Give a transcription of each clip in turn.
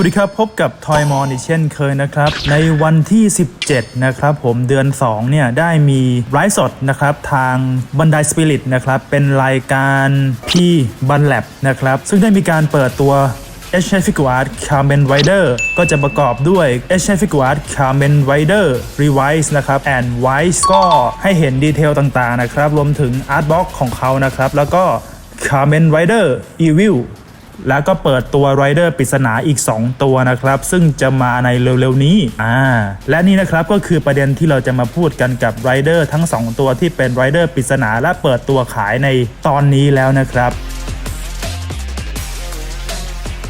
วัสดีครับ พบกับทอยมอนอีกเช่นเคยนะครับ ในวันที่ 17 นะครับผมเดือน 2 เนี่ย ได้มีไลฟ์สดนะครับ ทางบันไดสปิริตนะครับ เป็นรายการพี่บันแลบนะครับ ซึ่งได้มีการเปิดตัว h f i g u a r t Carmen Rider ก็จะประกอบด้วย h f i g u a r t Carmen Rider Revise นะครับ and Wise ก็ให้เห็นดีเทลต่างๆนะครับ รวมถึง Artbox ของเขานะครับ แล้วก็ Carmen Rider Evil แล้วก็เปิดตัวไรเดอร์ปริศนาอีก 2 ตัวนะครับ ซึ่งจะมาในเร็วๆนี้อ่าและนี่นะครับก็คือประเด็นที่เราจะมาพูดกันกับไรเดอร์ทั้ง 2 ตัวที่เป็นไรเดอร์ปริศนาและเปิดตัวขายในตอนนี้แล้วนะครับ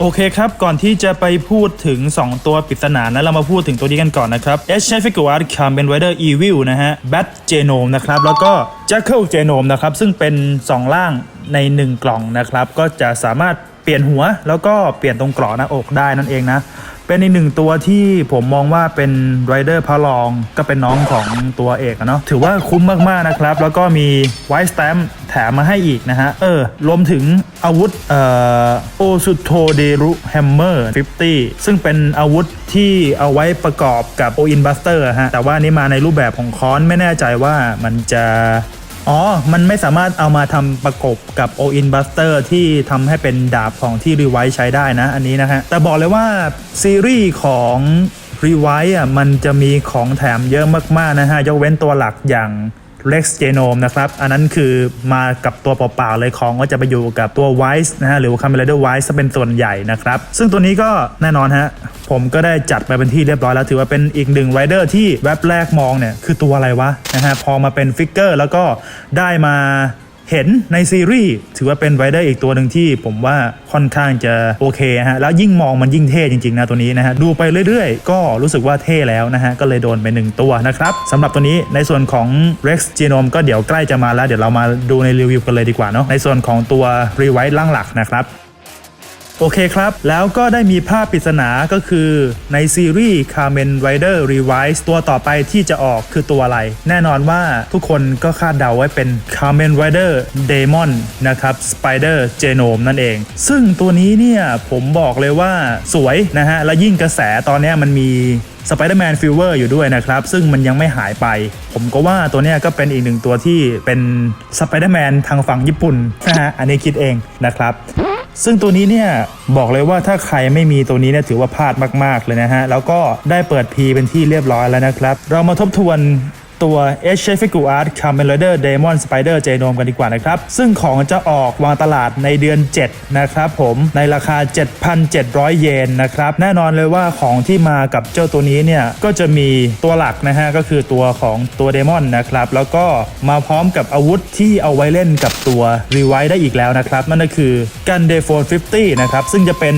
โอเคครับ ก่อนที่จะไปพูดถึง 2 ตัวปริศนานะเรามาพูดถึงตัวนี้กันก่อนนะครับ H f i g u a r t Carmen Rider Evil นะฮะ Bat Genome นะครับ แล้วก็ Jackal Genome นะครับ ซึ่งเป็น 2 ล่างใน 1 กล่องนะครับ ก็จะสามารถ เปลี่ยนหัวแล้วก็เปลี่ยนตรงกรอหน้าอกได้นั่นเองนะ เป็นอีกหนึ่งตัวที่ผมมองว่าเป็นไรเดอร์พระรองก็เป็นน้องของตัวเอกเนาะถือว่าคุ้มมากๆนะครับ แล้วก็มีไวท์สแตมแถมมาให้อีกนะฮะ เออ รวมถึงอาวุธเอ่อโอสุโทเดรุแฮมเมอร์ 50 ซึ่งเป็นอาวุธที่เอาไว้ประกอบกับโออินบัสเตอร์ฮะ แต่ว่านี่มาในรูปแบบของค้อนไม่แน่ใจว่ามันจะ อ๋อ มันไม่สามารถเอามาทำประกบกับ o i n Buster ที่ทำให้เป็นดาบของที่ r e v i ใช้ได้นะ อันนี้นะฮะ แต่บอกเลยว่า ซีรีส์ของ r e v i อะมันจะมีของแถมเยอะมากๆนะฮะ ยกเว้นตัวหลักอย่าง Rex Genome นะครับอันนั้นคือมากับตัวเปล่าๆเลยของก็จะไปอยู่กับตัว Wise นะฮะหรือว่า Kamen Rider Wise เป็นส่วนใหญ่นะครับซึ่งตัวนี้ก็แน่นอนฮะผมก็ได้จัดไปเป็นที่เรียบร้อยแล้วถือว่าเป็นอีกหนึ่งไรเดอร์ที่แว็บแรกมองเนี่ยคือตัวอะไรวะนะฮะพอมาเป็นฟิกเกอร์แล้วก็ได้มา เห็นในซีรีส์ถือว่าเป็นไรเดอร์อีกตัวหนึ่งที่ผมว่าค่อนข้างจะโอเคฮะแล้วยิ่งมองมันยิ่งเท่จริงๆนะตัวนี้นะฮะดูไปเรื่อยๆ ก็รู้สึกว่าเท่แล้วนะฮะก็เลยโดนไปหนึ่งตัวนะครับสำหรับตัวนี้ในส่วนของ Rex Genome ก็เดี๋ยวใกล้จะมาแล้ว เดี๋ยวเรามาดูในรีวิวกันเลยดีกว่าเนาะในส่วนของตัว r e w i t e ล่างหลักนะครับ โอเคครับ แล้วก็ได้มีภาพปริศนาก็คือในซีรีส์ Kamen Rider Revise ตัวต่อไปที่จะออกคือตัวอะไร แน่นอนว่าทุกคนก็คาดเดาไว้เป็น Kamen Rider Demon นะครับ Spider Genome นั่นเอง ซึ่งตัวนี้เนี่ยผมบอกเลยว่าสวยนะฮะ และยิ่งกระแสตอนนี้มันมี Spider-Man Fever อยู่ด้วยนะครับ ซึ่งมันยังไม่หายไป ผมก็ว่าตัวนี้ก็เป็นอีกหนึ่งตัวที่เป็น Spider-Man ทางฝั่งญี่ปุ่นนะฮะอันนี้คิดเองนะครับ ซึ่งตัวนี้เนี่ยบอกเลยว่าถ้าใครไม่มีตัวนี้เนี่ยถือว่าพลาดมาก ๆ เลยนะฮะ แล้วก็ได้เปิดพีเป็นที่เรียบร้อยแล้วนะครับ เรามาทบทวน ตัว H f i g u Art Kamen Rider Demon Spider Genome กันดีกว่านะครับ ซึ่งของจะออกวางตลาดในเดือน 7 นะครับผมในราคา 7,700 เยนนะครับ แน่นอนเลยว่าของที่มากับเจ้าตัวนี้เนี่ย ก็จะมีตัวหลักนะฮะ ก็คือตัวของตัวเดมอนนะครับ แล้วก็มาพร้อมกับอาวุธที่เอาไว้เล่นกับตัวรีไวได้อีกแล้วนะครับ นั่นก็คือกันเดโฟน50 นะครับ ซึ่งจะเป็น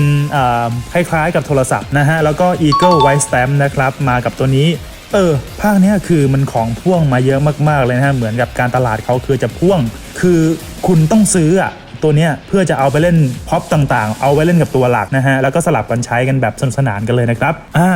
คล้ายๆกับโทรศัพท์นะฮะแล้วก็ Eagle White Stamp นะครับมากับตัวนี้ เออภาคเนี้ยคือมันของพ่วงมาเยอะมากๆเลยนะฮะเหมือนกับการตลาดเขาคือจะพ่วง คือคุณต้องซื้ออะตัวเนี้ยเพื่อจะเอาไปเล่นพ็อปต่างๆ เอาไว้เล่นกับตัวหลักนะฮะแล้วก็สลับกันใช้กันแบบสนุกสนานกันเลยนะครับอ่า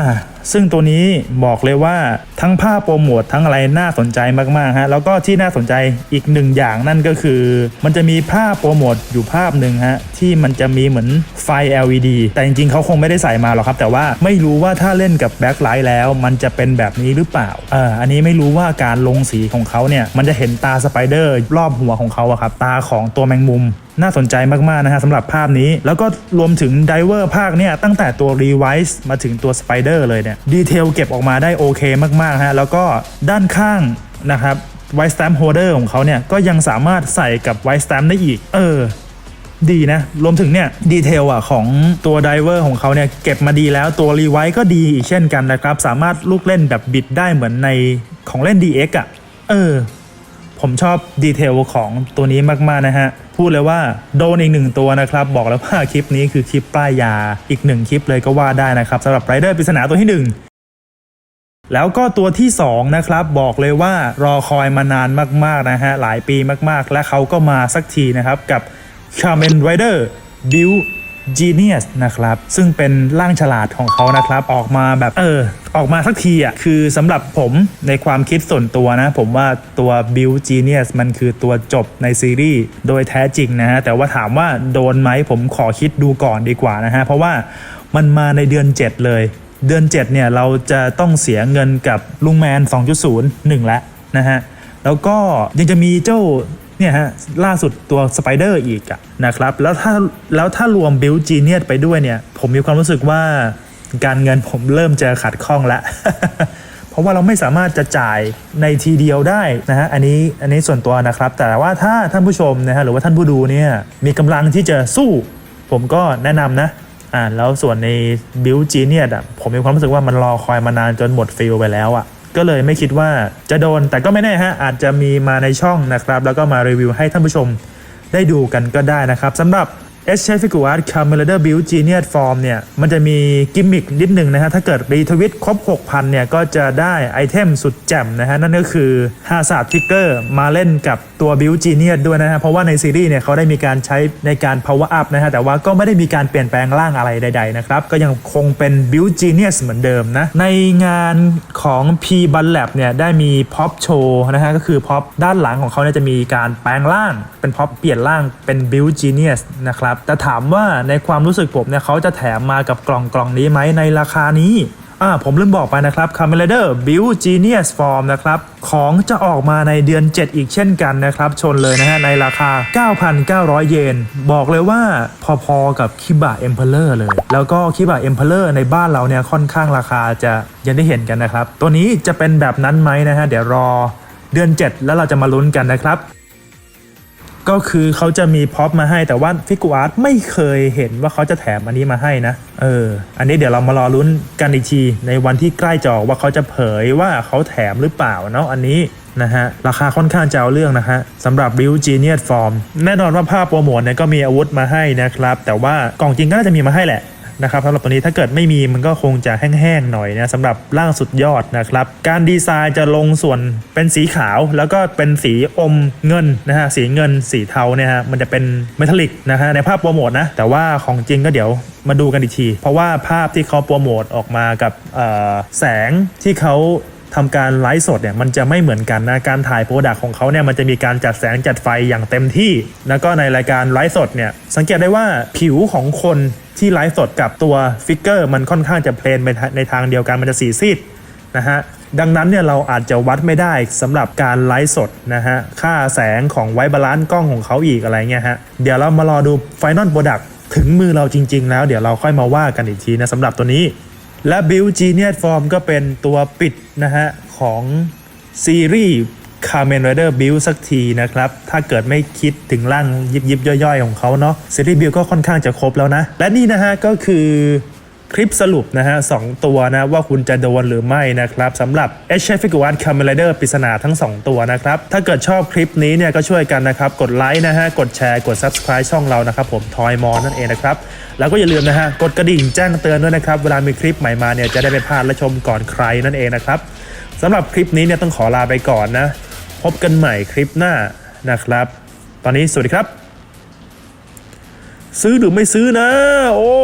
ซึ่งตัวนี้บอกเลยว่าทั้งภาพโปรโมททั้งอะไรน่าสนใจมากๆฮะแล้วก็ที่น่าสนใจอีกหนึ่งอย่างนั่นก็คือ มันจะมีภาพโปรโมทอยู่ภาพหนึ่งฮะที่มันจะมีเหมือนไฟ LED แต่จริงๆเขาคงไม่ได้ใส่มาหรอกครับ แต่ว่าไม่รู้ว่าถ้าเล่นกับแบ็คไลท์แล้วมันจะเป็นแบบนี้หรือเปล่าเอออันนี้ไม่รู้ว่าการลงสีของเขาเนี่ยมันจะเห็นตาสไปเดอร์รอบหัวของเขาอะครับตาของตัวแมงมุมน่าสนใจมาก ๆ นะฮะสำหรับภาพนี้ แล้วก็รวมถึงไดเวอร์ภาคเนี่ยตั้งแต่ตัว r e v i s e มาถึงตัว Spider เลยเนี่ยดีเทลเก็บออกมาได้โอเคมากๆฮะแล้วก็ด้านข้างนะครับไวสแตมโฮเดอร์ของเขาเนี่ยก็ยังสามารถใส่กับไวสแตมได้อีก เออดีนะ รวมถึงเนี่ยดีเทลอะของตัวไดเวอร์ของเขาเนี่ยเก็บมาดีแล้วตัวรีไวท์ก็ดีอีกเช่นกันนะครับ สามารถลูกเล่นแบบบิดได้เหมือนในของเล่น DX อะ เออ ผมชอบดีเทลของตัวนี้มาก ๆ นะฮะ พูดเลยว่าโดนอีกหนึ่งตัวนะครับ บอกแล้วว่าคลิปนี้คือคลิปป้ายยาอีกหนึ่งคลิปเลยก็ว่าได้นะครับสำหรับไรเดอร์ปริศนาตัวที่หนึ่งแล้วก็ตัวที่ 2 นะครับ บอกเลยว่ารอคอยมานานมาก ๆ นะฮะ หลายปีมากๆ และเขาก็มาสักทีนะครับกับ Kamen Rider Build Genius นะครับ ซึ่งเป็นร่างฉลาดของเขานะครับ ออกมาแบบเออ ออกมาสักทีอะคือสำหรับผมในความคิดส่วนตัวนะ ผมว่าตัว Build Genius มันคือตัวจบในซีรีส์โดยแท้จริงนะฮะ แต่ว่าถามว่าโดนไหมผมขอคิดดูก่อนดีกว่านะฮะ เพราะว่ามันมาในเดือน 7 เลย เดือน 7 เนี่ย เราจะต้องเสียเงินกับลุงแมน 2.0 1 แล้วนะฮะแล้วก็ยังจะมีเจ้า เนี่ยฮะล่าสุดตัวสไปเดอร์อีกอะนะครับแล้วถ้าแล้วถ้ารวมบิลจีเนียไปด้วยเนี่ย ผมมีความรู้สึกว่าการเงินผมเริ่มจะขัดข้องล้วเพราะว่าเราไม่สามารถจะจ่ายในทีเดียวได้นะฮะอันนี้อันนี้ส่วนตัวนะครับ แต่ว่าถ้าท่านผู้ชมนะฮะหรือว่าท่านผู้ดูเนี่ยมีกำลังที่จะสู้ ผมก็แนะนำนะอ่าแล้วส่วนในบิลจีเนียอะผมมีความรู้สึกว่ามันรอคอยมานานจนหมดฟิลไปแล้วอะ ก็เลยไม่คิดว่าจะโดน แต่ก็ไม่แน่ฮะอาจจะมีมาในช่องนะครับ แล้วก็มารีวิวให้ท่านผู้ชมได้ดูกันก็ได้นะครับสำหรับ S c h a f i g u a r t c a m e l a d e r Build Genius Form เนี่ย มันจะมีกิมมิคนิดหนึ่งนะฮะ ถ้าเกิดรีทวิตครบ 6,000 เนี่ย ก็จะได้ไอเทมสุดแจ่มนะฮะ นั่นก็คือฮา z a r d Trigger มาเล่นกับตัว Build Genius ด้วยนะฮะ เพราะว่าในซีรีส์เนี่ยเขาได้มีการใช้ในการ power up นะฮะ แต่ว่าก็ไม่ได้มีการเปลี่ยนแปลงร่างอะไรใด ๆ นะครับ ก็ยังคงเป็น Build Genius เหมือนเดิมนะ ในงานของ P b u n Lab เนี่ยได้มี Pop Show นะฮะก็คือ Pop ด้านหลังของเขาเนี่ยจะมีการแปลงร่างเป็น Pop เปลี่ยนร่างเป็น Build Genius นะครับแต่ถามว่าในความรู้สึกผมเนี่ยเขาจะแถมมากับกล่องกล่องนี้ไหมในราคานี้อ่าผมลืมบอกไปนะครับ c a m e l a d e r Build Genius Form นะครับ ของจะออกมาในเดือน 7 อีกเช่นกันนะครับ ชนเลยนะฮะ ในราคา 9,900 เยน บอกเลยว่าพอๆกับคิบะ Emperor เลย แล้วก็คิบะ Emperor ในบ้านเราเนี่ย ค่อนข้างราคาจะยังได้เห็นกันนะครับ ตัวนี้จะเป็นแบบนั้นไหมนะฮะ เดี๋ยวรอเดือน 7 แล้วเราจะมาลุ้นกันนะครับ ก็คือเขาจะมีพ็อปมาให้แต่ว่าฟิกูอาร์ตไม่เคยเห็นว่าเขาจะแถมอันนี้มาให้นะ เออ อันนี้เดี๋ยวเรามารอลุ้นกันอีกทีในวันที่ใกล้จะออกว่าเขาจะเผยว่าเขาแถมหรือเปล่าเนาะอันนี้นะฮะ ราคาค่อนข้างจะเอาเรื่องนะฮะสำหรับ Build Genius Form แน่นอนว่าภาพโปรโมทเนี่ยก็มีอาวุธมาให้นะครับ แต่ว่ากล่องจริงก็น่าจะมีมาให้แหละ นะครับสำหรับตัวนี้ถ้าเกิดไม่มีมันก็คงจะแห้งๆหน่อยนะสำหรับร่างสุดยอดนะครับการดีไซน์จะลงส่วนเป็นสีขาว แล้วก็เป็นสีอมเงินนะฮะสีเงินสีเทาเนี่ยฮะมันจะเป็นเมทัลลิกนะฮะในภาพโปรโมทนะแต่ว่าของจริงก็เดี๋ยวมาดูกันอีกที เพราะว่าภาพที่เขาโปรโมทออกมากับแสงที่เขา ทำการไลฟ์สดเนี่ยมันจะไม่เหมือนกันนะการถ่ายโปรดักของเขาเนี่ยมันจะมีการจัดแสงจัดไฟอย่างเต็มที่ แล้วก็ในรายการไลฟ์สดเนี่ยสังเกตได้ว่าผิวของคนที่ไลฟ์สดกับตัวฟิกเกอร์มันค่อนข้างจะเพลนไปในทางเดียวกันมันจะสีซีดนะฮะดังนั้นเนี่ยเราอาจจะวัดไม่ได้สำหรับการไลฟ์สดนะฮะค่าแสงของไวบาลานซ์กล้องของเขาอีกอะไรเงี้ยฮะเดี๋ยวเรามารอดูไฟนอลโปรดักถึงมือเราจริง ๆ แล้วเดี๋ยวเราค่อยมาว่ากันอีกทีนะสำหรับตัวนี้ และ Build Genius Form ก็เป็นตัวปิดนะฮะ ของซีรีส์ Kamen Rider Build สักทีนะครับ ถ้าเกิดไม่คิดถึงร่างยิบยิบย่อยๆ ของเขาเนาะซีรีส์ Build ก็ค่อนข้างจะครบแล้วนะ และนี่นะฮะ ก็คือ คลิปสรุปนะฮะสองตัวนะว่าคุณจะโดนหรือไม่นะครับสำหรับ h f i g u r t Kamen Rider ปริศนาทั้ง 2 ตัวนะครับ ถ้าเกิดชอบคลิปนี้เนี่ยก็ช่วยกันนะครับ กดไลค์นะฮะ กดแชร์ กด Subscribe ช่องเรานะครับผมทอยมอนนั่นเองนะครับ แล้วก็อย่าลืมนะฮะ กดกระดิ่งแจ้งเตือนด้วยนะครับ เวลามีคลิปใหม่มาเนี่ยจะได้ไม่พลาดและชมก่อนใครนั่นเองนะครับสำหรับคลิปนี้เนี่ยต้องขอลาไปก่อนนะพบกันใหม่คลิปหน้านะครับ ตอนนี้สวัสดีครับ ซื้อหรือไม่ซื้อนะ โอ้